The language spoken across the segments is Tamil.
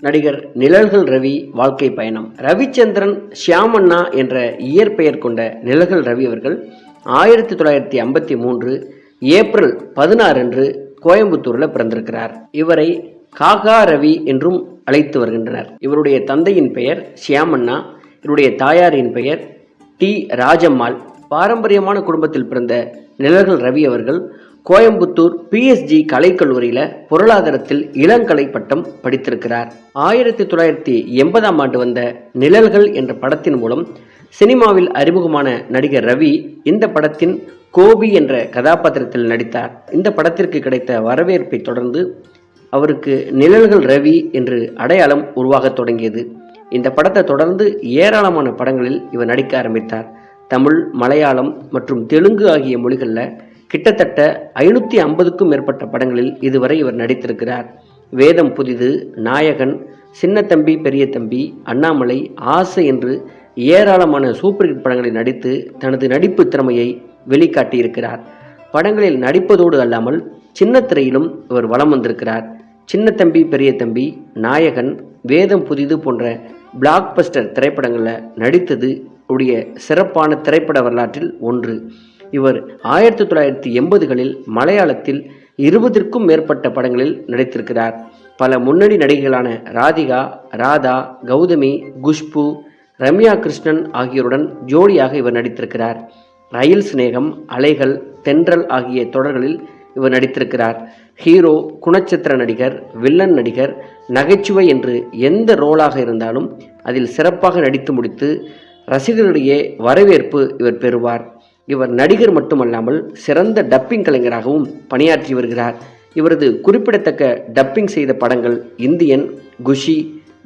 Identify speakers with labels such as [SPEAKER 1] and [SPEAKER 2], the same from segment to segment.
[SPEAKER 1] நடிகர் நிழல்கள் ரவி வாழ்க்கை பயணம். ரவிச்சந்திரன் ஷியாமண்ணா என்ற இயற்பெயர் கொண்ட நிழல்கள் ரவி அவர்கள் ஆயிரத்தி தொள்ளாயிரத்தி ஐம்பத்தி மூன்று ஏப்ரல் பதினாறு அன்று கோயம்புத்தூரில் பிறந்திருக்கிறார். இவரை காகா ரவி என்றும் அழைத்து வருகின்றனர். இவருடைய தந்தையின் பெயர் ஷியாமண்ணா இவருடைய தாயாரின் பெயர் டி ராஜம்மாள். பாரம்பரியமான குடும்பத்தில் பிறந்த நிழல்கள் ரவி அவர்கள் கோயம்புத்தூர் பிஎஸ்ஜி கலைக்கல்லூரியில் பொருளாதாரத்தில் இளங்கலை பட்டம் படித்திருக்கிறார். ஆயிரத்தி தொள்ளாயிரத்தி எண்பதாம் ஆண்டு வந்த நிழல்கள் என்ற படத்தின் மூலம் சினிமாவில் அறிமுகமான நடிகர் ரவி இந்த படத்தின் கோபி என்ற கதாபாத்திரத்தில் நடித்தார். இந்த படத்திற்கு கிடைத்த வரவேற்பை தொடர்ந்து அவருக்கு நிழல்கள் ரவி என்று அடையாளம் உருவாகத் தொடங்கியது. இந்த படத்தை தொடர்ந்து ஏராளமான படங்களில் இவர் நடிக்க ஆரம்பித்தார். தமிழ் மலையாளம் மற்றும் தெலுங்கு ஆகிய மொழிகளில் கிட்டத்தட்ட ஐநூற்றி ஐம்பதுக்கும் மேற்பட்ட படங்களில் இதுவரை இவர் நடித்திருக்கிறார். வேதம் புதிது நாயகன் சின்ன தம்பி பெரிய தம்பி அண்ணாமலை ஆசை என்று ஏராளமான சூப்பர் ஹிட் படங்களில் நடித்து தனது நடிப்பு திறமையை வெளிக்காட்டியிருக்கிறார். படங்களில் நடிப்பதோடு அல்லாமல் சின்ன திரையிலும் இவர் வலம் வந்திருக்கிறார். சின்ன தம்பி பெரிய தம்பி நாயகன் வேதம் புதிது போன்ற பிளாக் பஸ்டர் திரைப்படங்களில் நடித்தது உடைய சிறப்பான திரைப்பட வரலாற்றில் ஒன்று. இவர் ஆயிரத்தி தொள்ளாயிரத்தி எண்பதுகளில் மலையாளத்தில் இருபதிற்கும் மேற்பட்ட படங்களில் நடித்திருக்கிறார். பல முன்னணி நடிகைகளான ராதிகா ராதா கௌதமி குஷ்பு ரம்யா கிருஷ்ணன் ஆகியோருடன் ஜோடியாக இவர் நடித்திருக்கிறார். ரயில் சிநேகம் அலைகள் தென்றல் ஆகிய தொடர்களில் இவர் நடித்திருக்கிறார். ஹீரோ குணச்சித்திர நடிகர் வில்லன் நடிகர் நகைச்சுவை என்று எந்த ரோலாக இருந்தாலும் அதில் சிறப்பாக நடித்து முடித்து ரசிகர்களிடையே வரவேற்பு இவர் பெறுவார். இவர் நடிகர் மட்டுமல்லாமல் சிறந்த டப்பிங் கலைஞராகவும் பணியாற்றி வருகிறார். இவரது குறிப்பிடத்தக்க டப்பிங் செய்த படங்கள் Indian Kushi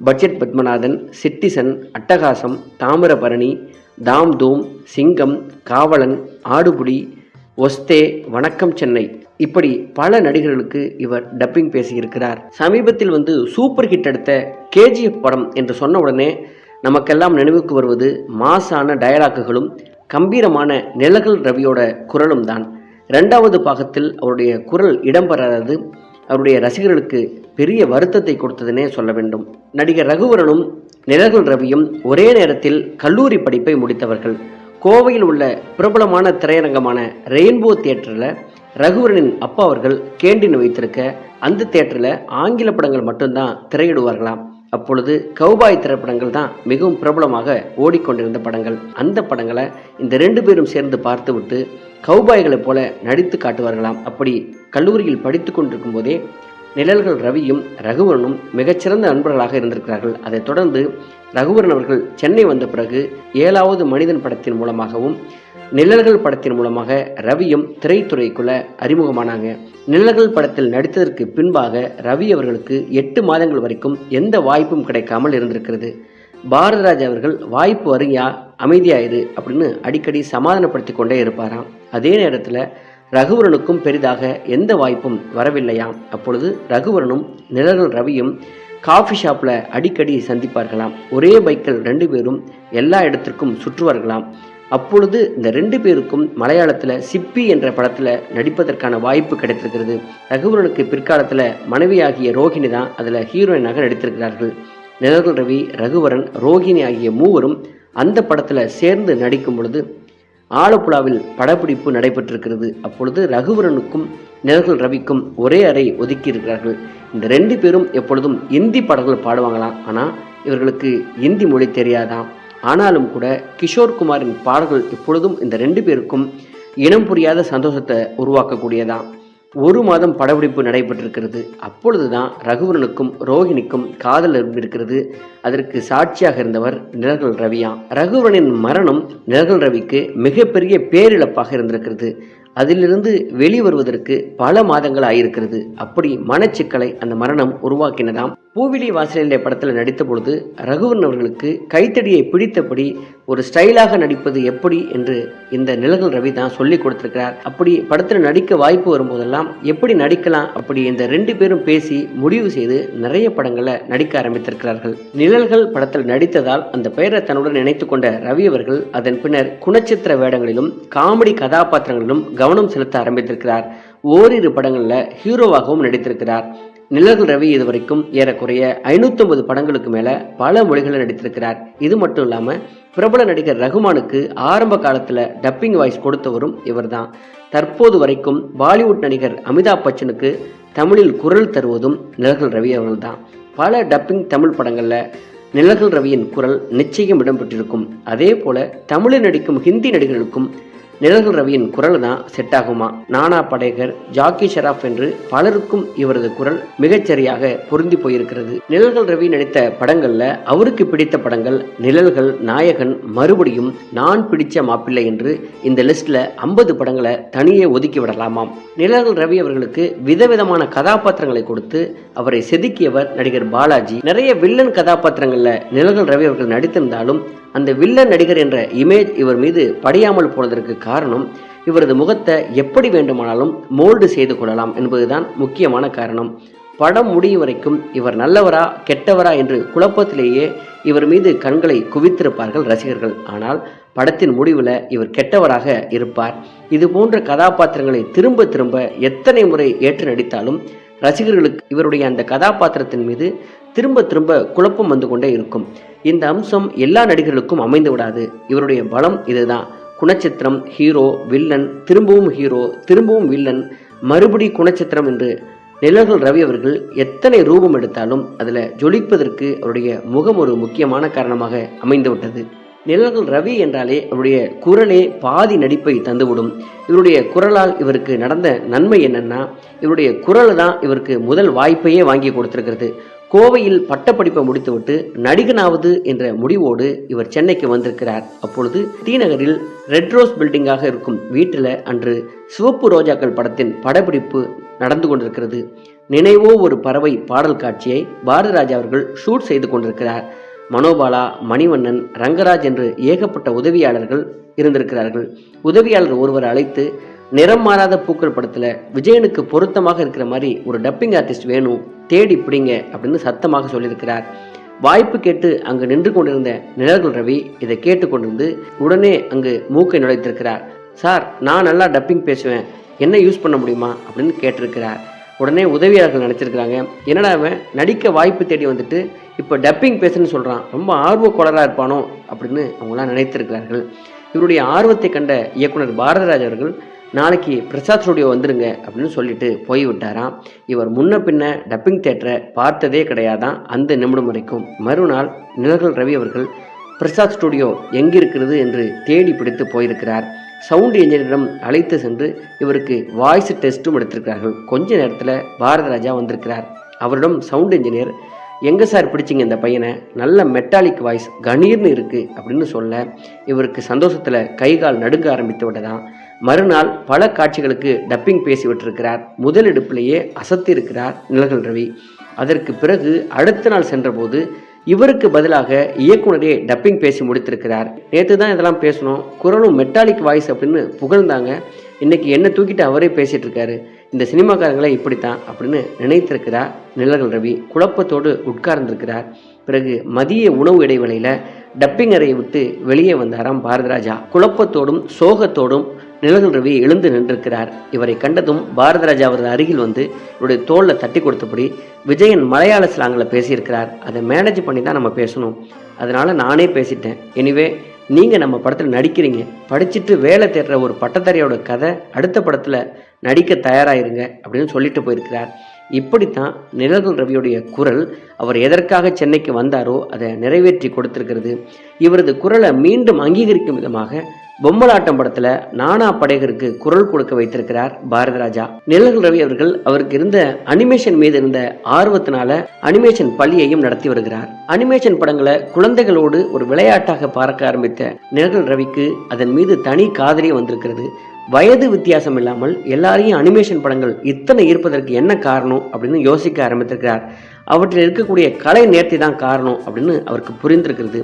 [SPEAKER 1] budget Padmanabhan citizen Attagasam Thamirabarani தாம் தூம் சிங்கம் காவலன் ஆடுபுடி ஒஸ்தே வணக்கம் சென்னை. இப்படி பல நடிகர்களுக்கு இவர் டப்பிங் பேசியிருக்கிறார். சமீபத்தில் வந்து சூப்பர் ஹிட் எடுத்த கேஜிஎஃப் படம் என்று சொன்ன உடனே நமக்கெல்லாம் நினைவுக்கு வருவது மாசான டயலாக்குகளும் கம்பீரமான நிலகல் ரவியோட குரலும் தான் ரெண்டாவது பாகத்தில் அவருடைய குரல் இடம்பெறாதது அவருடைய ரசிகர்களுக்கு பெரிய வருத்தத்தை கொடுத்ததுனே சொல்ல வேண்டும். நடிகர் ரகுவரனும் நிழல்கள் ரவியும் ஒரே நேரத்தில் கல்லூரி படிப்பை முடித்தவர்கள். கோவையில் உள்ள பிரபலமான திரையரங்கமான ரெயின்போ தியேட்டரில் ரகுவரனின் அப்பா அவர்கள் கேண்டீன் வைத்திருக்க அந்த தியேட்டரில் ஆங்கில படங்கள் மட்டும்தான் திரையிடுவார்களாம். அப்பொழுது கௌபாய் திரைப்படங்கள் தான் மிகவும் பிரபலமாக ஓடிக்கொண்டிருந்த படங்கள். அந்த படங்களை இந்த ரெண்டு பேரும் சேர்ந்து பார்த்துவிட்டு கௌபாய்களைப் போல நடித்து காட்டுவார்களாம். அப்படி கல்லூரியில் படித்து கொண்டிருக்கும் போதே நிழல்கள் ரவியும் ரகுவரனும் மிகச்சிறந்த நண்பர்களாக இருந்திருக்கிறார்கள். அதைத் தொடர்ந்து ரகுவரன் அவர்கள் சென்னை வந்த பிறகு ஏழாவது மனிதன் படத்தின் மூலமாகவும் நிழல்கள் படத்தின் மூலமாக ரவியும் திரைத்துறைக்குள்ள அறிமுகமானாங்க. நிழல்கள் படத்தில் நடித்ததற்கு பின்பாக ரவி அவர்களுக்கு எட்டு மாதங்கள் வரைக்கும் எந்த வாய்ப்பும் கிடைக்காமல் இருந்திருக்கிறது. பாரதராஜ் அவர்கள் வாய்ப்பு வருங்கயா அமைதியாயிரு அப்படின்னு அடிக்கடி சமாதானப்படுத்தி கொண்டே இருப்பாராம். அதே நேரத்தில் ரகுவரனுக்கும் பெரிதாக எந்த வாய்ப்பும் வரவில்லையாம். அப்பொழுது ரகுவரனும் நிழல்கள் ரவியும் காஃபி ஷாப்பில் அடிக்கடி சந்திப்பார்களாம். ஒரே பைக்கில் ரெண்டு பேரும் எல்லா இடத்திற்கும் சுற்றுவார்களாம். அப்பொழுது இந்த ரெண்டு பேருக்கும் மலையாளத்தில் சிப்பி என்ற படத்தில் நடிப்பதற்கான வாய்ப்பு கிடைத்திருக்கிறது. ரகுவரனுக்கு பிற்காலத்தில் மனைவியாகிய ரோஹிணி தான் அதில் ஹீரோயினாக நடித்திருக்கிறார்கள். நிழல்கள் ரவி ரகுவரன் ரோஹிணி ஆகிய மூவரும் அந்த படத்தில் சேர்ந்து நடிக்கும் பொழுது ஆலப்புழாவில் படப்பிடிப்பு நடைபெற்றிருக்கிறது. அப்பொழுது ரகுவரனுக்கும் நிழல்கள் ரவிக்கும் ஒரே அறை ஒதுக்கி இருக்கிறார்கள். இந்த ரெண்டு பேரும் எப்பொழுதும் இந்தி பாடல்கள் பாடுவாங்களாம். ஆனால் இவர்களுக்கு இந்தி மொழி தெரியாதாம். ஆனாலும் கூட கிஷோர் குமாரின் பாடல்கள் எப்பொழுதும் இந்த ரெண்டு பேருக்கும் இனம் புரியாத சந்தோஷத்தை உருவாக்கக்கூடியதான் ஒரு மாதம் படப்பிடிப்பு நடைபெற்றிருக்கிறது. அப்பொழுதுதான் ரகுவரனுக்கும் ரோஹிணிக்கும் காதல் இருக்கிறது அதற்கு சாட்சியாக இருந்தவர் நிழல்கள் ரவியா. ரகுவரனின் மரணம் நிழல்கள் ரவிக்கு மிகப்பெரிய பேரிழப்பாக இருந்திருக்கிறது. அதிலிருந்து வெளிவருவதற்கு பல மாதங்கள் ஆயிருக்கிறது அப்படி மனச்சிக்கலை அந்த மரணம் உருவாக்கினதாம். பூவிலி வாசலிலே படத்தில் நடித்த பொழுது ரகுவன் அவர்களுக்கு கைத்தடியை பிடித்தபடி ஒரு ஸ்டைலாக நடிப்பது எப்படி என்று இந்த நிழல்கள் ரவி தான் சொல்லி கொடுத்திருக்கிறார். அப்படி படத்தில் நடிக்க வாய்ப்பு வரும்போதெல்லாம் எப்படி நடிக்கலாம் அப்படி இந்த ரெண்டு பேரும் பேசி முடிவு செய்து நிறைய படங்களை நடிக்க ஆரம்பித்திருக்கிறார்கள். நிழல்கள் படத்தில் நடித்ததால் அந்த பெயரை தன்னுடன் நினைத்து கொண்ட ரவி அவர்கள் அதன் பின்னர் குணச்சித்திர வேடங்களிலும் காமெடி கதாபாத்திரங்களிலும் கவனம் செலுத்த ஆரம்பித்திருக்கிறார். ஓரிரு படங்களில் ஹீரோவாகவும் நடித்திருக்கிறார். நிழல்கள் ரவி இதுவரைக்கும் ஏறக்குறைய ஐநூத்தொன்பது படங்களுக்கு மேல பல மொழிகளில் நடித்திருக்கிறார். இது மட்டும் இல்லாம பிரபல நடிகர் ரகுமானுக்கு ஆரம்ப காலத்துல டப்பிங் வாய்ஸ் கொடுத்தவரும் இவர்தான். தற்போது வரைக்கும் பாலிவுட் நடிகர் அமிதாப் பச்சனுக்கு தமிழில் குரல் தருவதும் நிழல்கள் ரவி அவர்கள்தான். பல டப்பிங் தமிழ் படங்கள்ல நிழல்கள் ரவியின் குரல் நிச்சயம் இடம்பெற்றிருக்கும். அதே போல தமிழில் நடிக்கும் ஹிந்தி நடிகர்களுக்கும் நிழல்கள் ரவியின் குரல் தான் செட் ஆகுமா நானா படேகர் ஜாக்கி ஷெராப் என்று பலருக்கும் இவரது குரல் மிகச்சரியாக பொருந்தி போயிருக்கிறது. நிழல்கள் ரவி நடித்த படங்கள்ல அவருக்கு பிடித்த படங்கள் நிழல்கள் நாயகன் மறுபடியும் நான் பிடிச்ச மாப்பிள்ளை என்று இந்த லிஸ்ட்ல ஐம்பது படங்களை தனியே ஒதுக்கி விடலாமாம். நிழல்கள் ரவி அவர்களுக்கு விதவிதமான கதாபாத்திரங்களை கொடுத்து அவரை செதுக்கியவர் நடிகர் பாலாஜி. நிறைய வில்லன் கதாபாத்திரங்கள்ல நிழல்கள் ரவி அவர்கள் நடித்திருந்தாலும் அந்த வில்லன் நடிகர் என்ற இமேஜ் இவர் மீது படியாமல் போனதற்கு காரணம் இவரது முகத்தை எப்படி வேண்டுமானாலும் மோல்டு செய்து கொள்ளலாம் என்பதுதான் முக்கியமான காரணம். படம் முடியும் வரைக்கும் இவர் நல்லவரா கெட்டவரா என்று குழப்பத்திலேயே இவர் மீது கண்களை குவித்திருப்பார்கள் ரசிகர்கள். ஆனால் படத்தின் முடிவில் இவர் கெட்டவராக இருப்பார். இது போன்ற கதாபாத்திரங்களை திரும்ப திரும்ப எத்தனை முறை ஏற்று நடித்தாலும் ரசிகர்களுக்கு இவருடைய அந்த கதாபாத்திரத்தின் மீது திரும்ப திரும்ப குழப்பம் வந்து கொண்டே இருக்கும். இந்த அம்சம் எல்லா நடிகர்களுக்கும் அமைந்து விடாது. இவருடைய பலம் இதுதான். குணச்சித்திரம் ஹீரோ வில்லன் திரும்பவும் ஹீரோ திரும்பவும் வில்லன் மறுபடி குணச்சித்திரம் என்று நிழல்கள் ரவி அவர்கள் எத்தனை ரூபம் எடுத்தாலும் அதில் ஜொலிப்பதற்கு அவருடைய முகம் ஒரு முக்கியமான காரணமாக அமைந்து விட்டது. நிழல்கள் ரவி என்றாலே அவருடைய குரலே பாதி நடிப்பை தந்துவிடும். இவருடைய குரலால் இவருக்கு நடந்த நன்மை என்னன்னா இவருடைய குரல் தான் இவருக்கு முதல் வாய்ப்பையே வாங்கி கொடுத்திருக்கிறது. கோவையில் பட்டப்படிப்பை முடித்துவிட்டு நடிகனாவது என்ற முடிவோடு இவர் சென்னைக்கு வந்திருக்கிறார். அப்பொழுது டிநகரில் ரெட் ரோஸ் பில்டிங்காக இருக்கும் வீட்டில் அன்று சிவப்பு ரோஜாக்கள் படத்தின் படப்பிடிப்பு நடந்து கொண்டிருக்கிறது. நினைவோ ஒரு பறவை பாடல் காட்சியை பாரதிராஜா அவர்கள் ஷூட் செய்து கொண்டிருக்கிறார். மனோபாலா மணிவண்ணன் ரங்கராஜ் என்று ஏகப்பட்ட உதவியாளர்கள் இருந்திருக்கிறார்கள். உதவியாளர் ஒருவர் அழைத்து நிறம் மாறாத பூக்கள் படத்தில் விஜயனுக்கு பொருத்தமாக இருக்கிற மாதிரி ஒரு டப்பிங் ஆர்டிஸ்ட் வேணும் தேடி பிடிங்க அப்படின்னு சத்தமாக சொல்லியிருக்கிறார். வாய்ப்பு கேட்டு அங்கு நின்று கொண்டிருந்த நிழல்கள் ரவி இதை கேட்டுக்கொண்டிருந்து உடனே அங்கு மூக்கை நுழைத்திருக்கிறார். சார் நான் நல்லா டப்பிங் பேசுவேன். என்ன யூஸ் பண்ண முடியுமா? அப்படின்னு கேட்டிருக்கிறார். உடனே உதவியாளர்கள் நினச்சிருக்கிறாங்க. என்னடா அவன் நடிக்க வாய்ப்பு தேடி வந்துட்டு இப்போ டப்பிங் பேசுன்னு சொல்கிறான் ரொம்ப ஆர்வக்கோளராக இருப்பானோ? அப்படின்னு அவங்களாம் நினைத்திருக்கிறார்கள். இவருடைய ஆர்வத்தை கண்ட இயக்குனர் பாரதராஜ் அவர்கள் நாளைக்கு பிரசாத் ஸ்டுடியோ வந்துருங்க அப்படின்னு சொல்லிட்டு போய் விட்டாராம். இவர் முன்ன பின்ன டப்பிங் தேட்டரை பார்த்ததே கிடையாதான் அந்த நிமிடம் வரைக்கும். மறுநாள் நிழல்கள் ரவி அவர்கள் பிரசாத் ஸ்டுடியோ எங்கிருக்கிறது என்று தேடி பிடித்து போயிருக்கிறார். சவுண்ட் இன்ஜினியரிடம் அழைத்து சென்று இவருக்கு வாய்ஸ் டெஸ்ட்டும் எடுத்திருக்கிறார்கள். கொஞ்ச நேரத்தில் பாரதராஜா வந்திருக்கிறார். அவரிடம் சவுண்ட் இன்ஜினியர் எங்கே சார் பிடிச்சிங்க இந்த பையனை? நல்ல மெட்டாலிக் வாய்ஸ் கணீர்னு இருக்குது அப்படின்னு சொல்ல இவருக்கு சந்தோஷத்தில் கை கால் நடுங்க ஆரம்பித்து விட்டதான் மறுநாள் பல காட்சிகளுக்கு டப்பிங் பேசி விட்டிருக்கிறார். முதல் எடுப்பிலேயே அசத்தி இருக்கிறார் நிலகல் ரவி. அதற்கு பிறகு அடுத்த நாள் சென்றபோது இவருக்கு பதிலாக இயக்குனரே டப்பிங் பேசி முடித்திருக்கிறார். நேற்று தான் இதெல்லாம் பேசணும். குரலும் மெட்டாலிக் வாய்ஸ் அப்படின்னு புகழ்ந்தாங்க. இன்னைக்கு என்ன தூக்கிட்டு அவரே பேசிட்டு இருக்காரு. இந்த சினிமாக்காரங்களே இப்படித்தான் அப்படின்னு நினைத்திருக்கிறார் நிழல்கள் ரவி. குழப்பத்தோடு உட்கார்ந்திருக்கிறார். பிறகு மதிய உணவு இடைவேளையில டப்பிங் அறையை விட்டு வெளியே வந்தாராம் பாரதராஜா. குழப்பத்தோடும் சோகத்தோடும் நிழல்கள் ரவி எழுந்து நின்றிருக்கிறார். இவரை கண்டதும் பாரதராஜா அவரது அருகில் வந்து இவருடைய தோளில் தட்டி கொடுத்தபடி விஜயன் மலையாள ஸ்லாங்கில் பேசியிருக்கிறார். அதை மேனேஜ் பண்ணி தான் நம்ம பேசணும். அதனால நானே பேசிட்டேன். எனிவே நீங்கள் நம்ம படத்தில் நடிக்கிறீங்க. படிச்சுட்டு வேலை தேடுற ஒரு பட்டதாரியோட கதை அடுத்த படத்தில் நடிக்க தயாராகிருங்க அப்படின்னு சொல்லிட்டு போயிருக்கிறார். இப்படித்தான் நிழல்கள் ரவியுடைய குரல் அவர் எதற்காக சென்னைக்கு வந்தாரோ அதை நிறைவேற்றி கொடுத்திருக்கிறது. இவரது குரலை மீண்டும் அங்கீகரிக்கும் விதமாக பொம்மலாட்டம் படத்துல நானா படைகருக்கு குரல் கொடுக்க வைத்திருக்கிறார் பாரதராஜா நிழல்கள் ரவி அவர்கள் அவருக்கு இருந்த அனிமேஷன் மீது இருந்த ஆர்வத்தினால அனிமேஷன் பள்ளியையும் நடத்தி வருகிறார். அனிமேஷன் படங்களை குழந்தைகளோடு ஒரு விளையாட்டாக பார்க்க ஆரம்பித்த நிழல்கள் ரவிக்கு அதன் மீது தனி காதலே வந்திருக்கிறது. வயது வித்தியாசம் இல்லாமல் எல்லாரையும் அனிமேஷன் படங்கள் இத்தனை ஈர்ப்பதற்கு என்ன காரணம் அப்படின்னு யோசிக்க ஆரம்பித்திருக்கிறார். அவற்றில் இருக்கக்கூடிய கலை நேர்த்தி தான் காரணம் அப்படின்னு அவருக்கு புரிந்திருக்கிறது.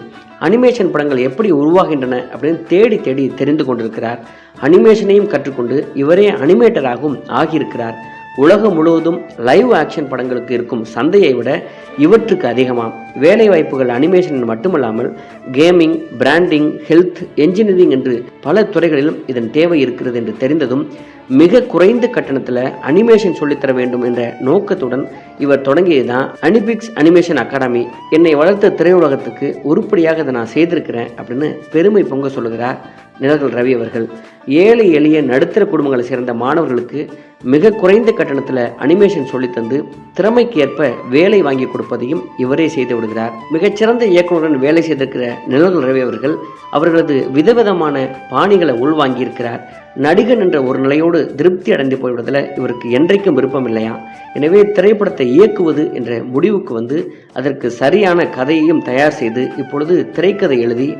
[SPEAKER 1] அனிமேஷன் படங்கள் எப்படி உருவாகின்றன அப்படின்னு தேடி தேடி தெரிந்து கொண்டிருக்கிறார். அனிமேஷனையும் கற்றுக்கொண்டு இவரே அனிமேட்டராகவும் ஆகியிருக்கிறார். உலகம் முழுவதும் லைவ் ஆக்ஷன் படங்களுக்கு இருக்கும் சந்தையை விட இவற்றுக்கு அதிகமாம். வேலை வாய்ப்புகள் அனிமேஷன் மட்டுமல்லாமல் கேமிங் பிராண்டிங் ஹெல்த் என்ஜினியரிங் என்று பல துறைகளிலும் இதன் தேவை இருக்கிறது என்று தெரிந்ததும் மிக குறைந்த கட்டணத்தில் அனிமேஷன் சொல்லித்தர வேண்டும் என்ற நோக்கத்துடன் இவர் தொடங்கியதுதான் அனிபிக்ஸ் அனிமேஷன் அகாடமி என்னை வளர்த்த திரையுலகத்துக்கு உருப்படியாக இதை நான் செய்திருக்கிறேன் அப்படின்னு பெருமை பொங்க சொல்லுகிறார் நிலகல் ரவி அவர்கள். ஏழை எளிய நடுத்தர குடும்பங்களை சேர்ந்த மாணவர்களுக்கு மிக குறைந்த கட்டணத்தில் அனிமேஷன் சொல்லித்தந்து திறமைக்கு ஏற்ப வேலை வாங்கி கொடுப்பதையும் இவரே செய்து விடுகிறார். மிகச்சிறந்த இயக்குநருடன் வேலை செய்திருக்கிற நிலகல் ரவி அவர்கள் அவர்களது விதவிதமான பாணிகளை உள்வாங்கியிருக்கிறார். நடிகன் என்ற ஒரு நிலையோடு திருப்தி அடைந்து போய்விடுவதில் இவருக்கு என்றைக்கும் விருப்பம் இல்லையா? எனவே திரைப்படத்தை இயக்குவது என்ற முடிவுக்கு வந்து அதற்கு சரியான கதையையும் தயார் செய்து இப்பொழுது திரைக்கதை எழுதி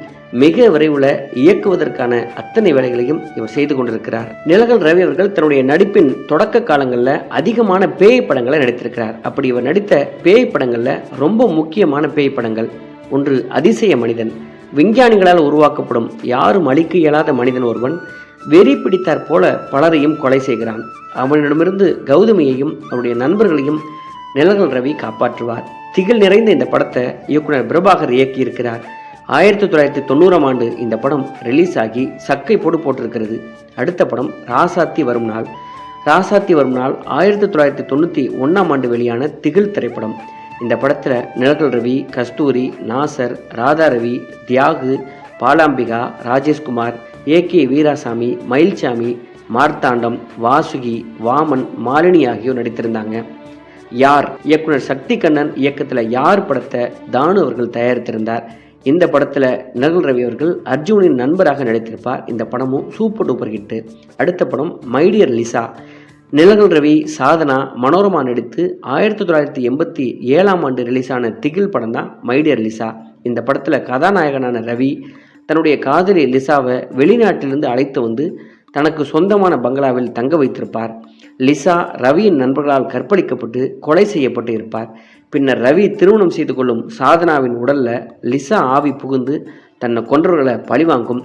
[SPEAKER 1] மிக விரைவில் இயக்குவதற்கான அத்தனை வேலைகளையும் இவர் செய்து கொண்டிருக்கிறார். நிலகல் ரவி அவர்கள் தன்னுடைய நடிப்பின் தொடக்க காலங்களில் அதிகமான பேய் படங்களை நடித்திருக்கிறார். அப்படி இவர் நடித்த பேய் படங்களில் ரொம்ப முக்கியமான பேய் படங்கள். ஒன்று அதிசய மனிதன். விஞ்ஞானிகளால் உருவாக்கப்படும் யாரும் அழிக்க இயலாத மனிதன் ஒருவன். வெறி பிடித்தாற் போல பலரையும் கொலை செய்கிறான். அவனிடமிருந்து கௌதமியையும் அவருடைய நண்பர்களையும் நிலகல் ரவி காப்பாற்றுவார். திகில் நிறைந்த இந்த படத்தை இயக்குனர் பிரபாகர் இயக்கியிருக்கிறார். ஆயிரத்தி தொள்ளாயிரத்தி தொண்ணூறாம் ஆண்டு இந்த படம் ரிலீஸ் ஆகி சக்கை போடு போட்டிருக்கிறது. அடுத்த படம் ராசாத்தி வரும் நாள். ராசாத்தி வரும் நாள் ஆயிரத்தி தொள்ளாயிரத்தி தொண்ணூற்றி ஒன்றாம் ஆண்டு வெளியான திகில் திரைப்படம். இந்த படத்தில் நிலகல் ரவி கஸ்தூரி நாசர் ராதா ரவி தியாகு பாலாம்பிகா ராஜேஷ்குமார் ஏ கே வீராசாமி மயில்சாமி மார்த்தாண்டம் வாசுகி வாமன் மாலினி ஆகியோர் நடித்திருந்தாங்க. யார்? இயக்குனர் சக்தி கண்ணன் இயக்கத்தில் யார் படத்தை தானு அவர்கள் தயாரித்திருந்தார். இந்த படத்தில் நகல் ரவி அவர்கள் அர்ஜுனின் நண்பராக நடித்திருப்பார். இந்த படமும் சூப்பர் டூப்பர் ஹிட்டு. அடுத்த படம் my dear Lisa Nizhalgal Ravi Sadhana Manorama நடித்து ஆயிரத்தி தொள்ளாயிரத்தி எண்பத்தி ஏழாம் ஆண்டு ரிலீஸான திகில் படம் தான் மைடியர் லிசா இந்த படத்தில் கதாநாயகனான ரவி தன்னுடைய காதலி லிசாவை வெளிநாட்டிலிருந்து அழைத்து வந்து தனக்கு சொந்தமான பங்களாவில் தங்க வைத்திருப்பார். லிசா ரவியின் நண்பர்களால் கற்பழிக்கப்பட்டு கொலை செய்யப்பட்டு இருப்பார். பின்னர் ரவி திருமணம் செய்து கொள்ளும் சாதனாவின் உடல்ல லிசா ஆவி புகுந்து தன்னை கொன்றவர்களை பழிவாங்கும்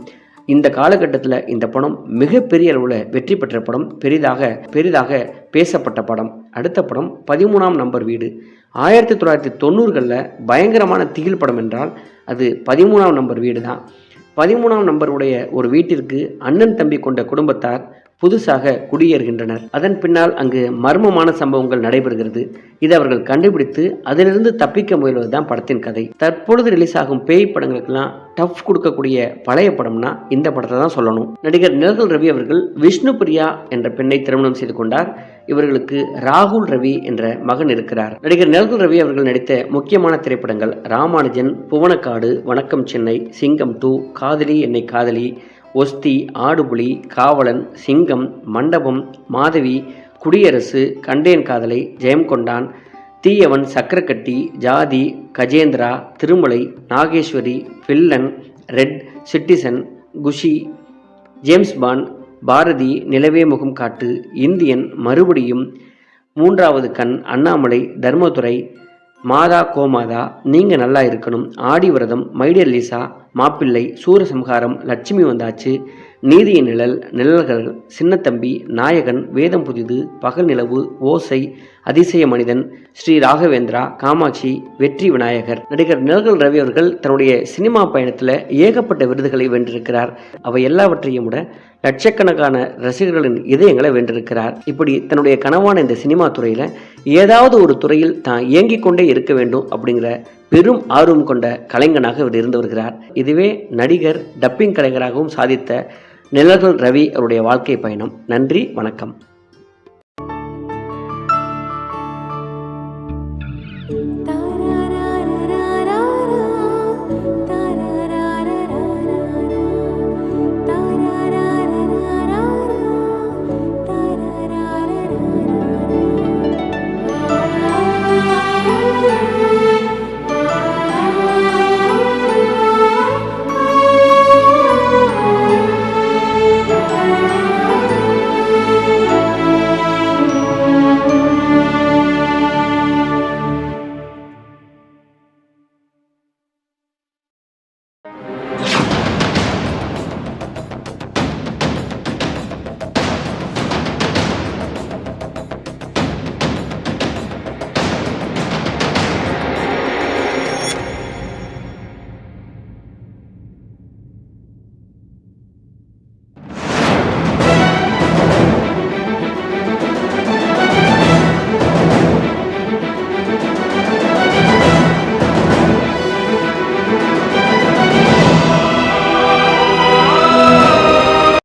[SPEAKER 1] இந்த காலகட்டத்தில் இந்த படம் மிகப்பெரிய அளவில் வெற்றி பெற்ற படம் பெரிதாக பெரிதாக பேசப்பட்ட படம். அடுத்த படம் பதிமூணாம் நம்பர் வீடு. ஆயிரத்தி தொள்ளாயிரத்தி தொண்ணூறுகளில் பயங்கரமான திகில் படம் என்றால் அது பதிமூணாம் நம்பர் வீடு தான் பதிமூணாம் நம்பருடைய ஒரு வீட்டிற்கு அண்ணன் தம்பி கொண்ட குடும்பத்தார் புதுசாக குடியேறுகின்றனர். அதன் பின்னால் அங்கு மர்மமான சம்பவங்கள் நடைபெறுகிறது. இதை அவர்கள் கண்டுபிடித்து அதிலிருந்து தப்பிக்க முயல்வது தான் படத்தின் கதை. தற்பொழுது ரிலீஸ் ஆகும் பேய் படங்களுக்கெல்லாம் டஃப் கொடுக்கக்கூடிய பழைய படம்னா இந்த படத்தை தான் சொல்லணும். நடிகர் நிலகல் ரவி அவர்கள் விஷ்ணு பிரியா என்ற பெண்ணை திருமணம் செய்து கொண்டார். இவர்களுக்கு ராகுல் ரவி என்ற மகன் இருக்கிறார். நடிகர் நிலகல் ரவி அவர்கள் நடித்த முக்கியமான திரைப்படங்கள் ராமானுஜன் புவனக்காடு வணக்கம் சென்னை சிங்கம் டூ காதலி என்னை காதலி ஒஸ்தி ஆடுபுலி காவலன் சிங்கம் மண்டபம் மாதவி குடியரசு கண்டேன் காதலை ஜெயம் கொண்டான். தீயவன் சக்கரக்கட்டி ஜாதி Gajendra Thirumalai Nageswari villain red citizen Kushi James பான் பாரதி நிலவே முகம் காட்டு இந்தியன் மறுபடியும் மூன்றாவது கண் அண்ணாமலை தர்மதுரை மாதா கோமாதா நீங்கள் நல்லா இருக்கணும் ஆடி விரதம் மைடியர் லீசா மாப்பிள்ளை சூரசம்ஹாரம் லட்சுமி வந்தாச்சு. நீதியின் நிழல் நிழல்கள் சின்னத்தம்பி நாயகன் வேதம் புதிது பகல் நிலவு ஓசை அதிசய மனிதன் ஸ்ரீ ராகவேந்திரா காமாட்சி வெற்றி விநாயகர். நடிகர் நிழல்கள் ரவி அவர்கள் தன்னுடைய சினிமா பயணத்தில் ஏகப்பட்ட விருதுகளை வென்றிருக்கிறார். அவை எல்லாவற்றையும் விட லட்சக்கணக்கான ரசிகர்களின் இதயங்களை வென்றிருக்கிறார். இப்படி தன்னுடைய கனவான இந்த சினிமா துறையில் ஏதாவது ஒரு துறையில் தான் இயங்கிக் கொண்டே இருக்க வேண்டும் அப்படிங்கிற பெரும் ஆர்வம் கொண்ட கலைஞனாக இவர் இருந்து வருகிறார். இதுவே நடிகர் டப்பிங் கலைஞராகவும் சாதித்த நிழல்கள் ரவி அவருடைய வாழ்க்கை பயணம். நன்றி வணக்கம்.